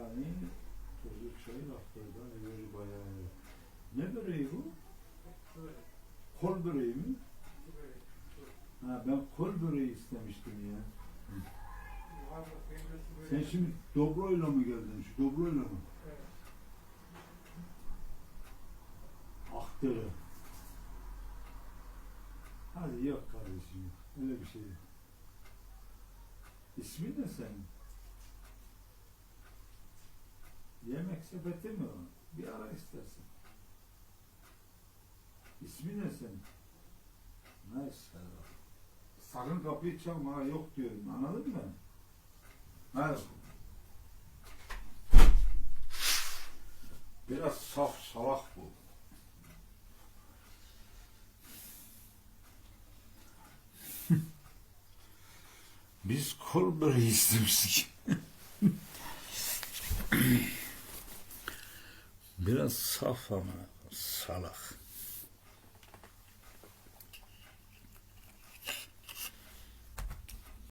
Yani çocuk yaptırdı. Hani böyle bayağı. Ne böreği bu? Kol böreği mi? Ha ben kol böreği istemiştim ya. Sen şimdi Dobro'yla mı geldin? Şu Dobro'yla mı? Aktırı. Hadi yok kardeşim. Öyle bir şey yok. İsmi ne senin? Yemek sepeti mi o? Bir ara istersen. İsmi ne senin? Neyse. Sakın kapıyı çalma yok diyorum. Anladın mı? Hadi. Biraz saf salak bu. Biz kol böreği istemiştik. Biraz saf ama salak.